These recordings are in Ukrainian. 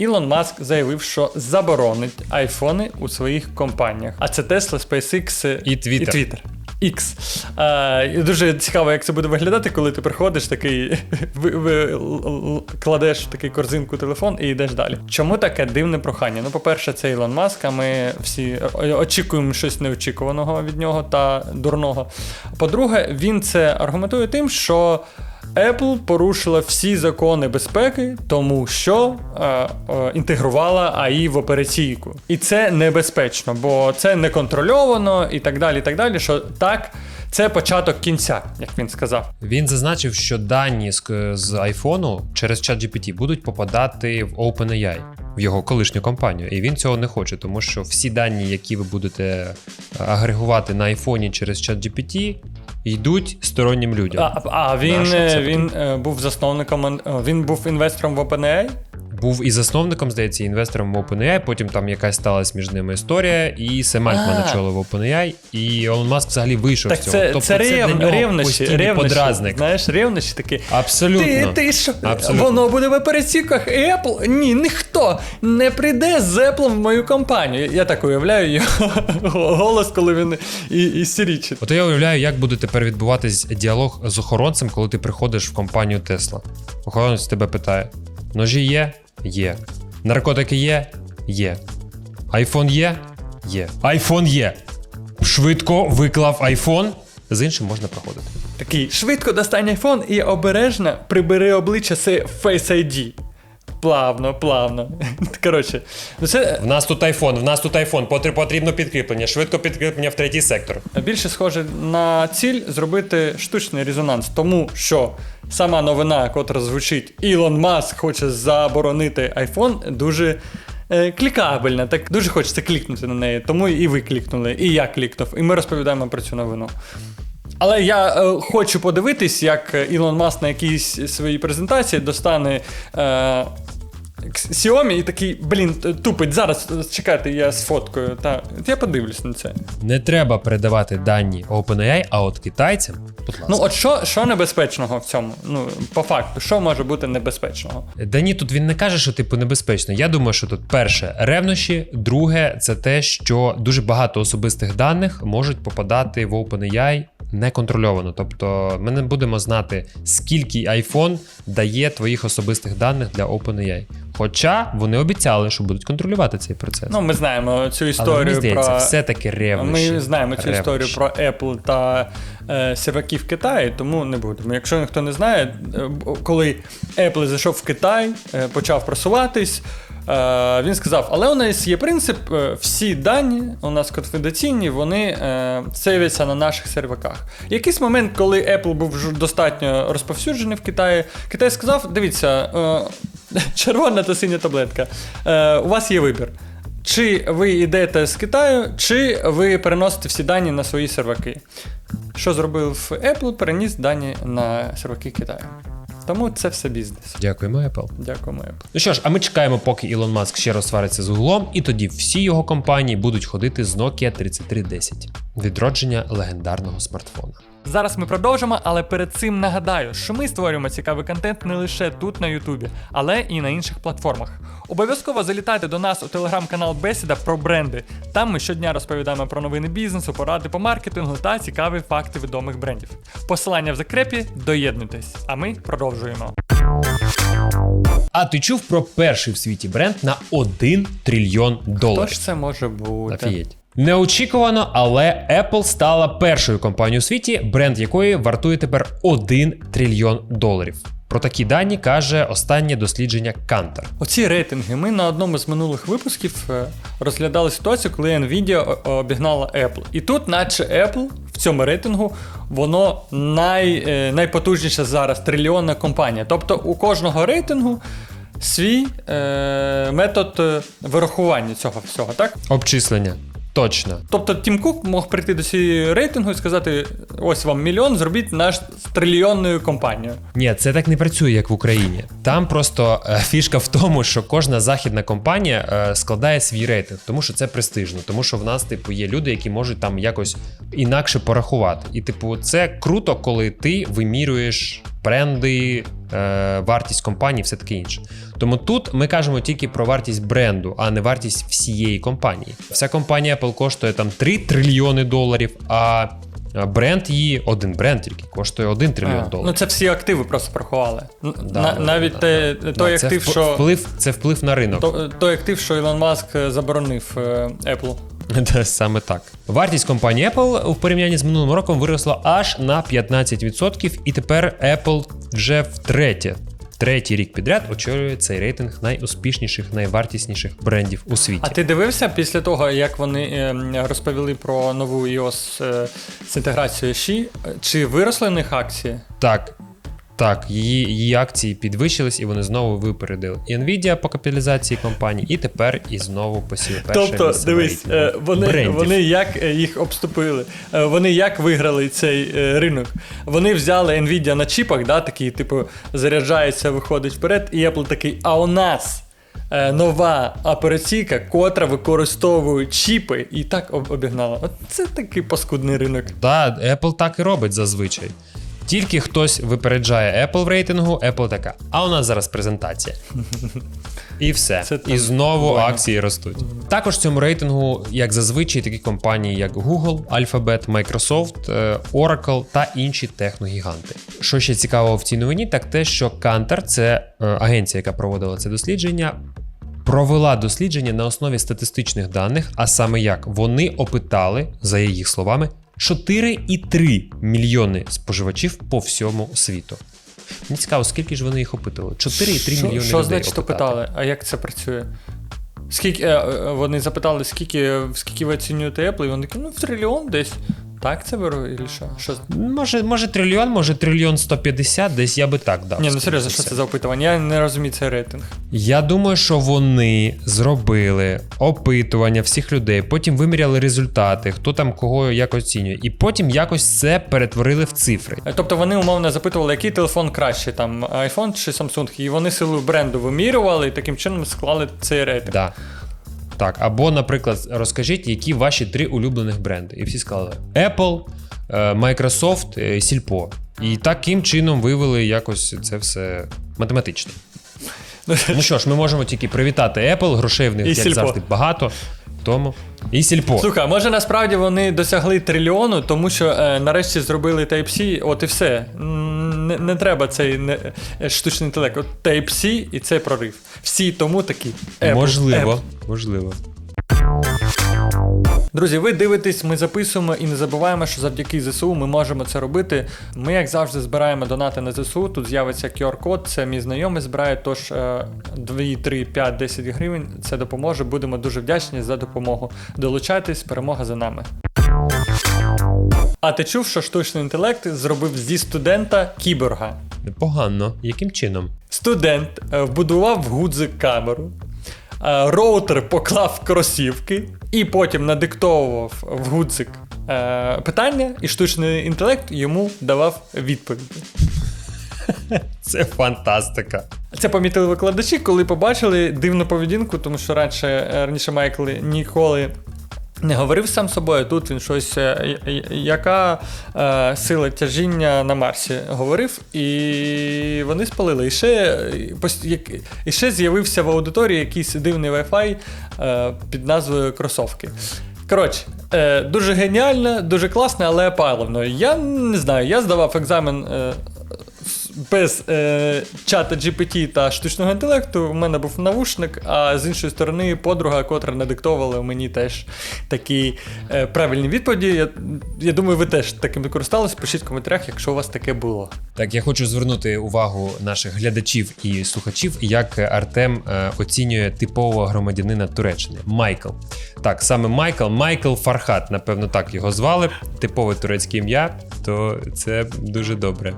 Ілон Маск заявив, що заборонить айфони у своїх компаніях. А це Tesla, SpaceX І Twitter. І Twitter. X. І дуже цікаво, як це буде виглядати, коли ти приходиш такий, ви, л- л- кладеш в такий корзинку телефон і йдеш далі. Чому таке дивне прохання? Ну, по-перше, це Ілон Маск, а ми всі очікуємо щось неочікуваного від нього та дурного. По-друге, він це аргументує тим, що. Apple порушила всі закони безпеки, тому що е, е, інтегрувала АІ в операційку. І це небезпечно, бо це неконтрольовано і так далі. і так далі, Що так, це початок кінця, як він сказав. Він зазначив, що дані з, з айфону через ChatGPT будуть попадати в OpenAI, в його колишню компанію. І він цього не хоче, тому що всі дані, які ви будете е, агрегувати на айфоні через ChatGPT, йдуть стороннім людям. А, а він, Нащо е, він е, був засновником, е, він був інвестором в OpenAI. Був і засновником, здається, і інвестором в OpenAI, потім там якась сталася між ними історія, і Сем Альтман А. очолив OpenAI, і Елон Маск взагалі вийшов Так з цього. це, тобто це, рев, для нього ревнощі, постійний ревнощі, подразник. Знаєш, ревнощі такі. Абсолютно. Ти, ти що? Абсолютно. Воно буде в операційках Apple? Ні, ніхто не прийде з Apple в мою компанію. Я так уявляю його голос, коли він і, і сірічить. От я уявляю, як буде тепер відбуватись діалог з охоронцем, коли ти приходиш в компанію Tesla. Охоронець тебе питає: ножі є? Є. Наркотики є? Є. Айфон є? Є. Айфон є. Швидко виклав айфон. З іншим можна проходити. Такий швидко достань айфон і обережно прибери обличчя з Face ID. Плавно, плавно. Коротше, ну це В нас тут айфон, в нас тут айфон. Потр- Потрібно підкріплення. Швидко підкріплення в третій сектор. більше схоже на ціль зробити штучний резонанс, тому що сама новина, котра звучить Ілон Маск хоче заборонити iPhone, дуже е, клікабельна. Так дуже хочеться клікнути на неї. Тому і ви клікнули, і я клікнув, і ми розповідаємо про цю новину. Але я е, хочу подивитись, як Ілон Маск на якійсь своїй презентації достане. Е, Xiaomi і такий, блін, тупить, зараз е, чекайте, я сфоткаю. Та, я подивлюсь на це. Не треба передавати дані OpenAI, а от китайцям, будь ласка. Ну, от що, що небезпечного в цьому? Ну, по факту, що може бути небезпечного? Да ні, тут він не каже, що типу небезпечно. Я думаю, що тут перше ревнощі, друге, це те, що дуже багато особистих даних можуть попадати в OpenAI неконтрольовано. Тобто ми не будемо знати, скільки iPhone дає твоїх особистих даних для OpenAI. Хоча вони обіцяли, що будуть контролювати цей процес. Ну, ми знаємо цю Але мені історію здається, про. все-таки ревнощі. Ми знаємо цю Ревнощі. історію про Apple та е, сіваків Китаї, тому не будемо. Якщо ніхто не знає, е, коли Apple зайшов в Китай, е, почав просуватись. е, Він сказав, але у нас є принцип, е, всі дані у нас конфіденційні, вони е, сейвяться на наших серваках. Якийсь момент, коли Apple був достатньо розповсюджений в Китаї, Китай сказав: дивіться, е, червона та синя таблетка, е, у вас є вибір. Чи ви йдете з Китаю, чи ви переносите всі дані на свої серваки. Що зробив Apple? Переніс дані на серваки Китаю. Тому це все бізнес. Дякуємо, Apple. Дякуємо, Apple. Ну що ж, а ми чекаємо, поки Ілон Маск ще раз свариться з Гуглом, і тоді всі його компанії будуть ходити з Nokia 3310. Відродження легендарного смартфона. Зараз ми продовжимо, але перед цим нагадаю, що ми створюємо цікавий контент не лише тут на Ютубі, але і на інших платформах. Обов'язково залітайте до нас у телеграм-канал Бесіда про бренди. Там ми щодня розповідаємо про новини бізнесу, поради по маркетингу та цікаві факти відомих брендів. Посилання в закрепі, доєднуйтесь, а ми продовжуємо. А ти чув про перший в світі бренд на 1 трильйон Хто доларів? ж це може бути? Офігеть. Неочікувано, але Apple стала першою компанією у світі, бренд якої вартує тепер 1 трильйон доларів. Про такі дані каже останнє дослідження Kantar. Оці рейтинги. Ми на одному з минулих випусків е, розглядали ситуацію, коли Nvidia обігнала Apple. І тут, наче Apple в цьому рейтингу, воно най, е, найпотужніша зараз трильйонна компанія. Тобто у кожного рейтингу свій е, метод е, вирахування цього всього, так? Обчислення. Точно. Тобто Тім Кук мог прийти до цієї рейтингу і сказати: ось вам мільйон, зробіть наш трильйонною компанією. Ні, це так не працює, як в Україні. Там просто е, фішка в тому, що кожна західна компанія е, складає свій рейтинг, тому що це престижно, тому що в нас, типу, є люди, які можуть там якось інакше порахувати. І, типу, це круто, коли ти вимірюєш бренди, вартість компанії, все таке інше. Тому тут ми кажемо тільки про вартість бренду, а не вартість всієї компанії. Вся компанія Apple коштує там 3 трильйони доларів, а бренд її, один бренд тільки коштує 1 трильйон А, Ну це всі активи просто порахували. Да, на- да, навіть да, те- да. той Да, це актив, вп- що вплив, це вплив на ринок. то- той актив, що Ілон Маск е, заборонив е, Apple. Саме так. Вартість компанії Apple у порівнянні з минулим роком виросла аж на 15%, і тепер Apple вже втретє, третій рік підряд очолює цей рейтинг найуспішніших, найвартісніших брендів у світі. А ти дивився після того, як вони е, розповіли про нову iOS е, з інтеграцією Xi, чи виросли в них акції? Так. Так, її, її акції підвищились і вони знову випередили і Nvidia по капіталізації компанії, і тепер і знову посіли перше Тобто, місце дивись, е, вони, брендів. вони як е, їх обступили, е, вони як виграли цей ринок. Вони взяли Nvidia на чіпах, да, такий, типу, заряджається, виходить вперед, і Apple такий, а у нас. Нова операційка, котра використовує чіпи, і так обігнала. Це такий паскудний ринок. Так, Apple так і робить зазвичай. Тільки хтось випереджає Apple в рейтингу, Apple така. А у нас зараз презентація. І все. Це і знову больно. акції ростуть. Також в цьому рейтингу, як зазвичай, такі компанії, як Google, Alphabet, Microsoft, е, Oracle та інші техногіганти. Що ще цікаво в цій новині, так те, що Kantar, це е, агенція, яка проводила це дослідження, провела дослідження на основі статистичних даних, а саме як вони опитали, за їх словами, 4,3 мільйони споживачів по всьому світу. Мені цікаво, скільки ж вони їх опитували? 4,3 Що- мільйони Що людей значить опитати. опитали? А як це працює? Скільки, е, е, вони запитали, скільки, скільки ви оцінюєте Apple, і вони такі, ну, в трильйон десь. Так це беру, і що? що? Може, може трильйон, може трильйон 150, десь я би так дав. Ні, ну серйозно, що це за опитування? Я не розумію цей рейтинг. Я думаю, що вони зробили опитування всіх людей, потім виміряли результати, хто там кого як оцінює, і потім якось це перетворили в цифри. Е, Тобто вони умовно запитували, який телефон краще, там iPhone чи Samsung, і вони силу бренду вимірювали і таким чином склали цей рейтинг. Да. Так, або, наприклад, розкажіть, які ваші три улюблених бренди. І всі сказали Apple, е, Microsoft, е, Sільпо. І таким чином вивели якось це все математично. Ну що ж, ми можемо тільки привітати Apple, грошей в них, як Сільпо. завжди, багато. Тому. І Сільпо. Слухай, може насправді вони досягли трильйону, тому що е, нарешті зробили Type-C, от і все. Не, не треба цей не, е, штучний інтелект. От Type-C і це прорив. Всі тому такі. Apple, можливо, Apple. можливо. Друзі, ви дивитесь, ми записуємо і не забуваємо, що завдяки ЗСУ ми можемо це робити. Ми, як завжди, збираємо донати на ЗСУ. Тут з'явиться QR-код, це мій знайомий збирає. Тож е, 2, 3, 5, 10 гривень. Це допоможе. Будемо дуже вдячні за допомогу. Долучайтесь, перемога за нами. А ти чув, що штучний інтелект зробив зі студента кіборга? Непогано. Яким чином? Студент е, вбудував в гудзик камеру, е, роутер поклав кросівки і потім надиктовував в гудзик е, питання, і штучний інтелект йому давав відповіді. Це фантастика. Це помітили викладачі, коли побачили дивну поведінку, тому що раніше, е, раніше Майкл ніколи. Не говорив сам собою, тут він щось, е, яка е, сила тяжіння на Марсі говорив, і вони спалили. І ще, е, і ще з'явився в аудиторії якийсь дивний Wi-Fi е, під назвою кросовки. Коротше, е, дуже геніально, дуже класно, але паливно. Я не знаю, я здавав екзамен. Без е, чата GPT та штучного інтелекту у мене був навушник, а з іншої сторони, подруга, котра надиктовувала мені теж такі е, правильні відповіді. Я, я думаю, ви теж таким користалися. Пишіть в коментарях, якщо у вас таке було. Так, я хочу звернути увагу наших глядачів і слухачів, як Артем е, оцінює типового громадянина Туреччини Майкл. Так, саме Майкл, Майкл Фархат, напевно, так його звали. Типове турецьке ім'я, то це дуже добре.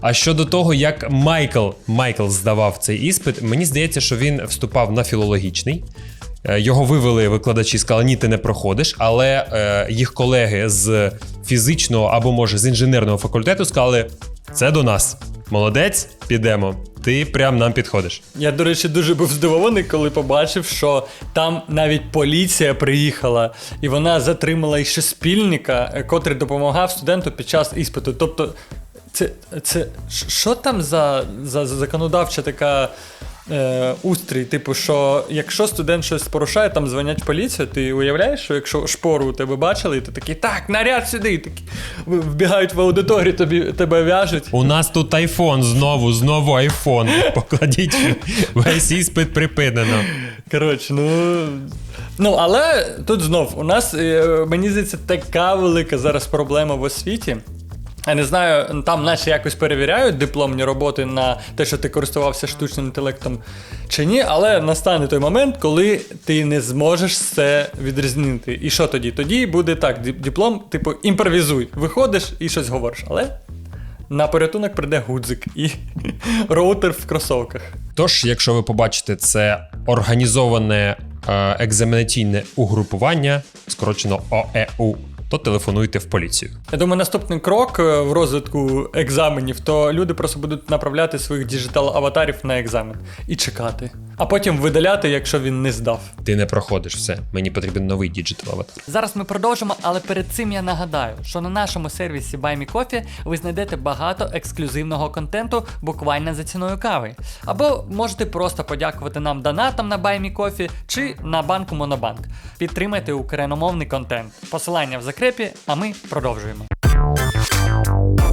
А щодо того, як Майкл Майкл здавав цей іспит, мені здається, що він вступав на філологічний. Е, Його вивели викладачі, сказали, ні, ти не проходиш, але е, їх колеги з фізичного або може з інженерного факультету сказали: це до нас. Молодець, підемо. Ти прям нам підходиш. Я, до речі, дуже був здивований, коли побачив, що там навіть поліція приїхала, і вона затримала іще спільника, е, котрий допомагав студенту під час іспиту. Тобто. Це, це що там за, за законодавча така е, устрій? Типу, що якщо студент щось порушає, там дзвонять поліцію, ти уявляєш, що якщо шпору у тебе бачили, і ти такий, так, наряд сюди, і такі вбігають в аудиторію, тобі, тебе в'яжуть. У нас тут айфон знову, знову айфон. Покладіть, весь іспит припинено. Коротше, ну. Ну, але тут знов, у нас, е, мені здається, така велика зараз проблема в освіті. Я не знаю, там наші якось перевіряють дипломні роботи на те, що ти користувався штучним інтелектом чи ні, але настане той момент, коли ти не зможеш це відрізнити. І що тоді? Тоді буде так: диплом, типу, імпровізуй. Виходиш і щось говориш. Але на порятунок прийде гудзик і роутер в кросовках. Тож, якщо ви побачите це організоване е, екзаменаційне угрупування, скорочено ОЕУ, то телефонуйте в поліцію. Я думаю, наступний крок е, в розвитку екзаменів, то люди просто будуть направляти своїх діджитал-аватарів на екзамен і чекати. А потім видаляти, якщо він не здав. Ти не проходиш все. Мені потрібен новий діджитал аватар. Зараз ми продовжимо, але перед цим я нагадаю, що на нашому сервісі BuyMeCoffee ви знайдете багато ексклюзивного контенту буквально за ціною кави. Або можете просто подякувати нам донатом на BuyMeCoffee чи на банку Монобанк. Підтримайте україномовний контент. Посилання в закрепі, а ми продовжуємо.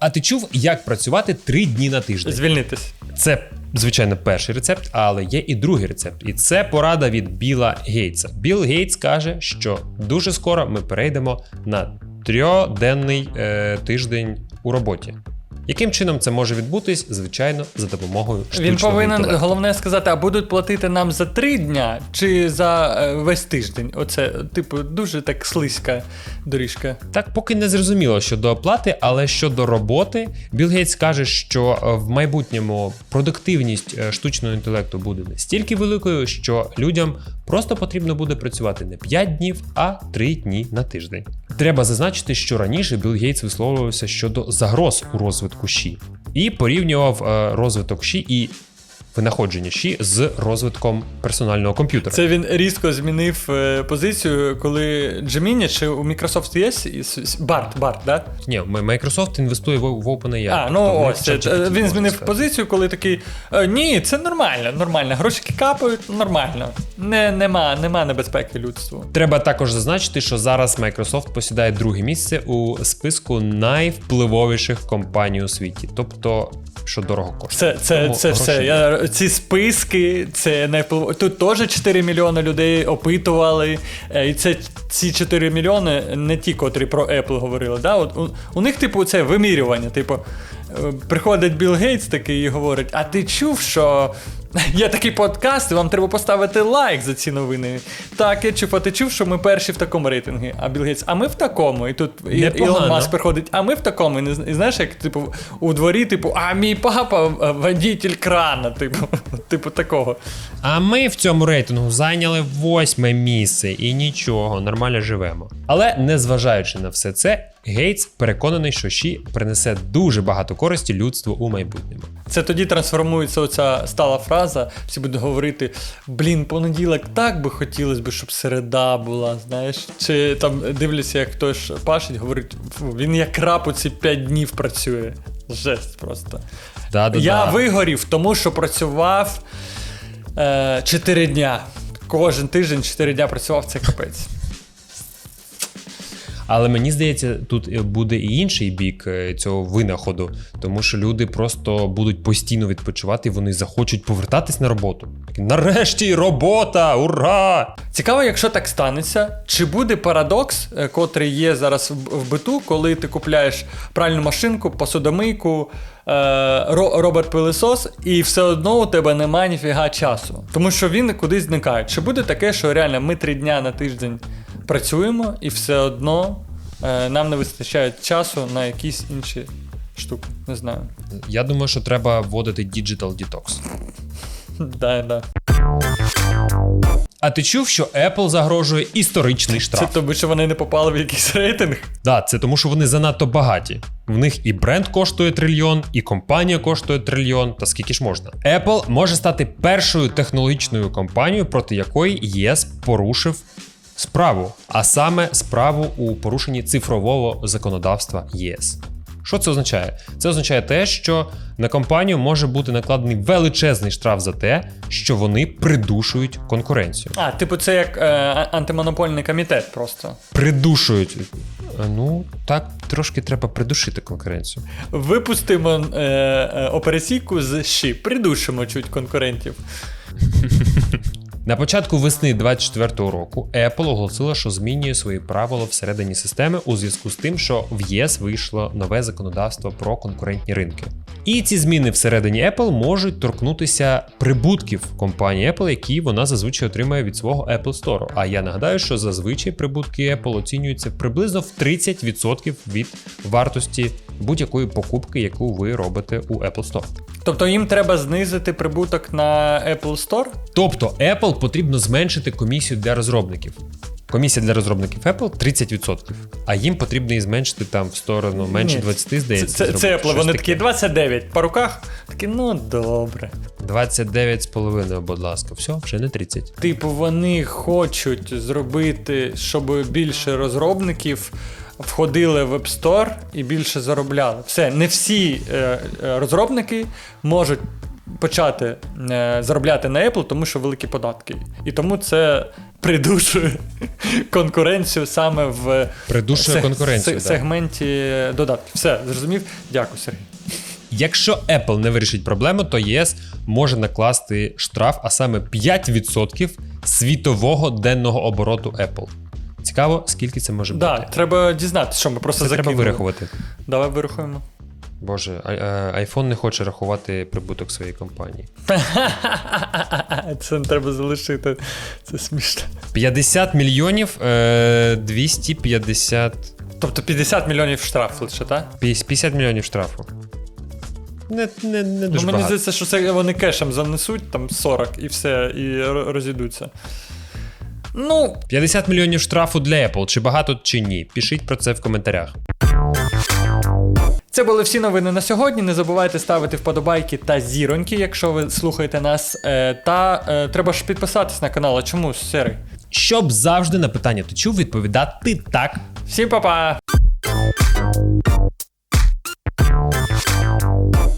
А ти чув, як працювати три дні на тиждень? Звільнитись. Це, звичайно, перший рецепт, але є і другий рецепт. І це порада від Біла Гейтса. Біл Гейтс каже, що дуже скоро ми перейдемо на трьоденний е, тиждень у роботі. Яким чином це може відбутись? Звичайно, за допомогою штучного Він повинен інтелекту. головне сказати, а будуть платити нам за три дня чи за е, весь тиждень. Оце, типу, дуже так слизька доріжка. Так, поки не зрозуміло щодо оплати, але щодо роботи, Білл Гейтс каже, що е, в майбутньому продуктивність е, штучного інтелекту буде настільки великою, що людям просто потрібно буде працювати не 5 днів, а 3 дні на тиждень. Треба зазначити, що раніше Білл Гейтс висловлювався щодо загроз у розвитку ЩІ і порівнював е, розвиток ЩІ і винаходження ЩІ з розвитком персонального комп'ютера. Це він різко змінив е, позицію, коли Gemini чи у Microsoft є Барт, Барт, да? Ні, Microsoft інвестує в, OpenAI. А, ну Тобто ось це, е, він можна змінив сказати. позицію, коли такий. «Е, Ні, це нормально, нормально. Грошики капають, нормально. Не, нема, нема небезпеки людству. Треба також зазначити, що зараз Microsoft посідає друге місце у списку найвпливовіших компаній у світі, тобто що дорого коштує. Це, це, Тому це все. Я, ці списки, це не. Тут теж 4 мільйони людей опитували. е, І це ці 4 мільйони не ті, котрі про Apple говорили. Да? От у, у них, типу, це вимірювання. Типу, е, приходить Білл Гейтс такий і говорить: А ти чув, що є такий подкаст, і вам треба поставити лайк за ці новини. Так, я чув, а ти чув, що ми перші в такому рейтингу. А Білл Гейтс, а ми в такому. І тут і- Ілон Маск приходить, а ми в такому. І, і знаєш, як типу у дворі, типу, а мій папа водитель крана, типу, типу такого. А ми в цьому рейтингу зайняли восьме місце і нічого, нормально живемо. Але незважаючи на все це, Гейтс переконаний, що Ші принесе дуже багато користі людству у майбутньому. Це тоді трансформується оця стала фраза. Всі будуть говорити: блін, понеділок так би хотілося б, щоб середа була, знаєш. Чи там дивляться, як хтось пашить, говорить, «Фу, він як раб у ці 5 днів працює. Жесть просто. Да-да-да. Я вигорів, тому що працював е, 4 дня. Кожен тиждень 4 дня працював, це капець. Але мені здається, тут е, буде і інший бік е, цього винаходу, тому що люди просто будуть постійно відпочивати і вони захочуть повертатись на роботу. Нарешті робота! Ура! Цікаво, якщо так станеться, чи буде парадокс, е, котрий є зараз в, биту, коли ти купляєш пральну машинку, посудомийку, ро, робот пилисос і все одно у тебе немає ніфіга часу. Тому що він кудись зникає. Чи буде таке, що реально ми три дня на тиждень працюємо, і все одно е, нам не вистачає часу на якісь інші штуки? Не знаю. Я думаю, що треба вводити Digital Detox. Да, да. А ти чув, що Apple загрожує історичний Це тому, що вони не попали в якийсь рейтинг. Да, це тому, що вони занадто багаті. В них і бренд коштує трильйон, і компанія коштує трильйон. Та скільки ж можна? Apple може стати першою технологічною компанією, проти якої ЄС порушив справу, а саме справу у порушенні цифрового законодавства ЄС. Що це означає? Це означає те, що на компанію може бути накладений величезний штраф за те, що вони придушують конкуренцію. А, типу, це як е, антимонопольний комітет просто. Придушують. Е, Ну, так трошки треба придушити конкуренцію. Випустимо е, е, операційку з щі, придушимо чуть конкурентів. На початку весни 2024 року Apple оголосила, що змінює свої правила всередині системи у зв'язку з тим, що в ЄС вийшло нове законодавство про конкурентні ринки. І ці зміни всередині Apple можуть торкнутися прибутків компанії Apple, які вона зазвичай отримує від свого Apple Store. А я нагадаю, що зазвичай прибутки Apple оцінюються приблизно в 30% від вартості будь-якої покупки, яку ви робите у Apple Store. Тобто їм треба знизити прибуток на Apple Store. Тобто Apple потрібно зменшити комісію для розробників. Комісія для розробників Apple 30%, а їм потрібно її зменшити там в сторону менше 20, здається. це, зробити це Apple, вони такі 29 по руках. Такі, ну добре. 29,5, будь ласка, все, вже не 30. Типу, вони хочуть зробити, щоб більше розробників входили в App Store і більше заробляли. Все, не всі е, е, розробники можуть почати е, заробляти на Apple, тому що великі податки. І тому це придушує конкуренцію саме в Придушує се- конкуренцію, се- да. сегменті додатків. Все, зрозумів? Дякую, Сергій. Якщо Apple не вирішить проблему, то ЄС може накласти штраф, а саме 5% світового денного обороту Apple. Цікаво, скільки це може Да, бути. треба дізнатися, що ми просто Це треба закинули. вирахувати. Давай вирахуємо. Боже, а- а- iPhone не хоче рахувати прибуток своєї компанії. Це не треба залишити. Це смішно. 50 мільйонів е, 250 Тобто 50 мільйонів штраф лише, так? 50 мільйонів штрафу. Не, не, не Ну, дуже мені багато. здається, що це вони кешем занесуть, там 40 і все, і розійдуться. Ну, 50 мільйонів штрафу для Apple. Чи багато, чи ні? Пишіть про це в коментарях. Це були всі новини на сьогодні. Не забувайте ставити вподобайки та зіроньки, якщо ви слухаєте нас. Е, та е, треба ж підписатись на канал. А Чому Сири. Щоб завжди на питання ти чув відповідати так. Всім па-па!